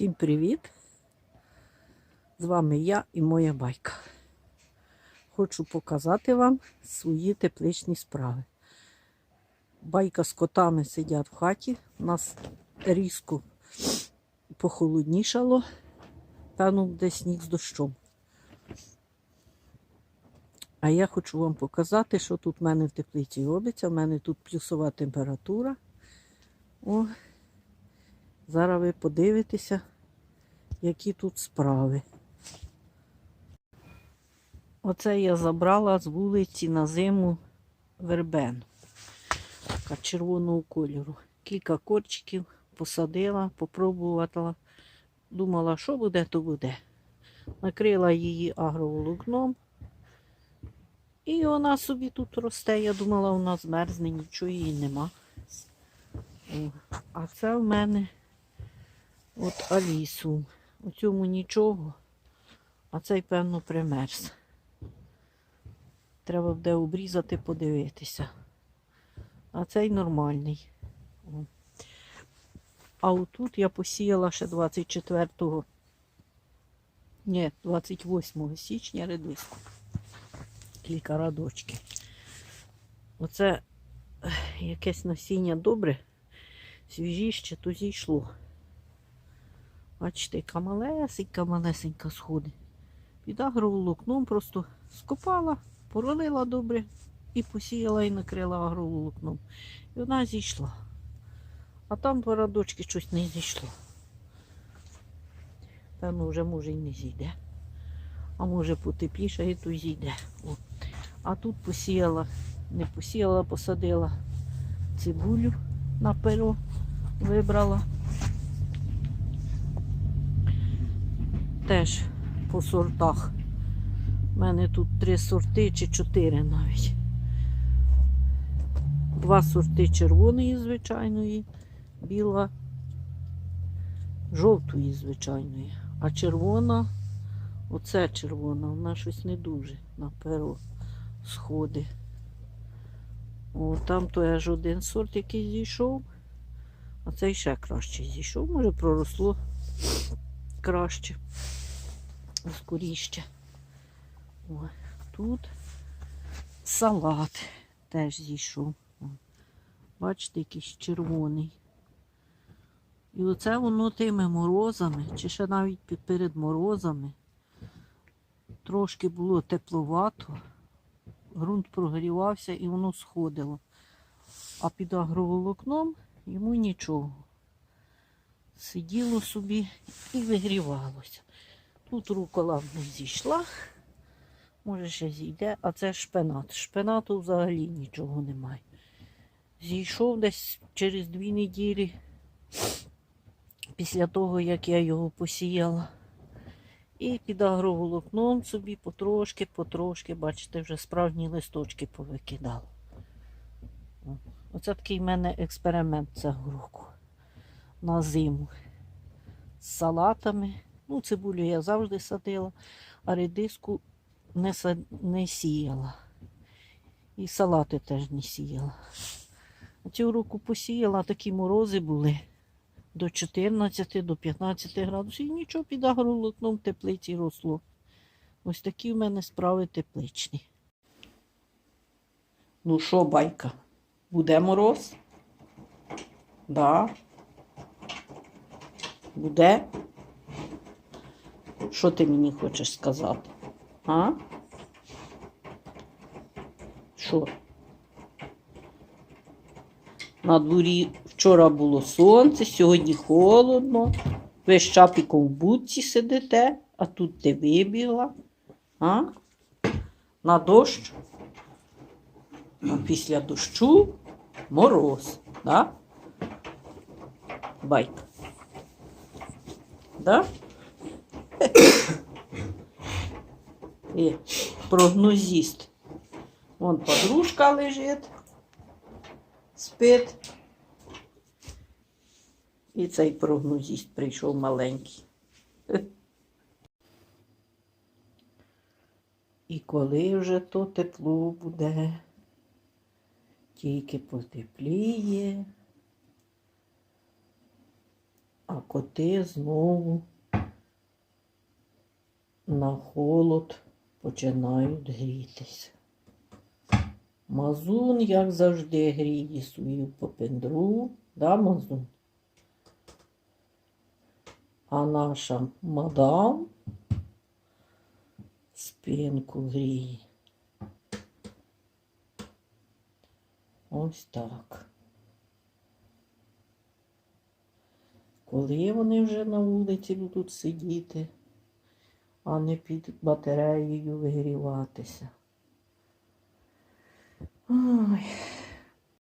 Всім привіт! З вами я і моя байка. Хочу показати вам свої тепличні справи. Байка з котами сидять в хаті. У нас різко похолоднішало, певно, буде сніг з дощом. А я хочу вам показати, що тут в мене в теплиці робиться. У мене тут плюсова температура. О, Зараз ви подивитеся, які тут справи. Оце я забрала з вулиці на зиму вербену. Така червоного кольору. Кілька корчиків посадила, попробувала. Думала, що буде, то буде. Накрила її агроволокном. І вона собі тут росте. Я думала, вона змерзне, нічого її нема. А це в мене От Алісу. У цьому нічого, а цей, певно, примерз. Треба буде обрізати, подивитися. А цей нормальний. А отут я посіяла ще 24-го, ні, 28 січня редиску. Кілька радочки. Оце якесь насіння добре, свіжіще, то зійшло. Бачите, яка малесенька, малесенька сходить. Під агроволокном просто скопала, поролила добре і посіяла і накрила агроволокном. І вона зійшла. А там два радочки щось не зійшло. Певно, вже може і не зійде. А може потепліше і то зійде. О. А тут посіяла, не посіяла, посадила цибулю на перо, вибрала. Теж по сортах. У мене тут три сорти чи чотири навіть. Два сорти червоної звичайної, біла, жовтої звичайної. А червона, оце червона, вона щось не дуже на перо сходи. О, там то аж один сорт, який зійшов, а цей ще краще зійшов, може проросло краще скоріще. О, тут салат теж зійшов. Бачите, якийсь червоний. І оце воно тими морозами, чи ще навіть перед морозами. Трошки було тепловато, ґрунт прогрівався і воно сходило. А під агроволокном йому нічого. Сиділо собі і вигрівалося. Тут рукола не зійшла, може ще зійде, а це шпинат. Шпинату взагалі нічого немає. Зійшов десь через дві неділі після того, як я його посіяла. І під агроволокном собі потрошки, потрошки, бачите, вже справжні листочки повикидав. Оце такий в мене експеримент цього року на зиму. З салатами. Ну, цибулю я завжди садила, а редиску не, са- не сіяла. І салати теж не сіяла. Цього року посіяла, такі морози були до 14, до 15 градусів. І нічого під агроволокном в теплиці росло. Ось такі в мене справи тепличні. Ну що, байка, буде мороз? Да. Буде? Що ти мені хочеш сказати? А? Що? На дворі вчора було сонце, сьогодні холодно. Ви з чапіком в будці сидите, а тут ти вибігла. А? На дощ. А після дощу мороз. Да? Байка. Да? І прогнозіст. Вон подружка лежить, спить. І цей прогнозіст прийшов маленький. І коли вже то тепло буде, тільки потепліє, а коти знову на холод починають грітися. Мазун, як завжди, гріє свою попендру, да, Мазун? А наша мадам спинку гріє. Ось так. Коли вони вже на вулиці будуть сидіти, а не під батареєю вигріватися. Ой.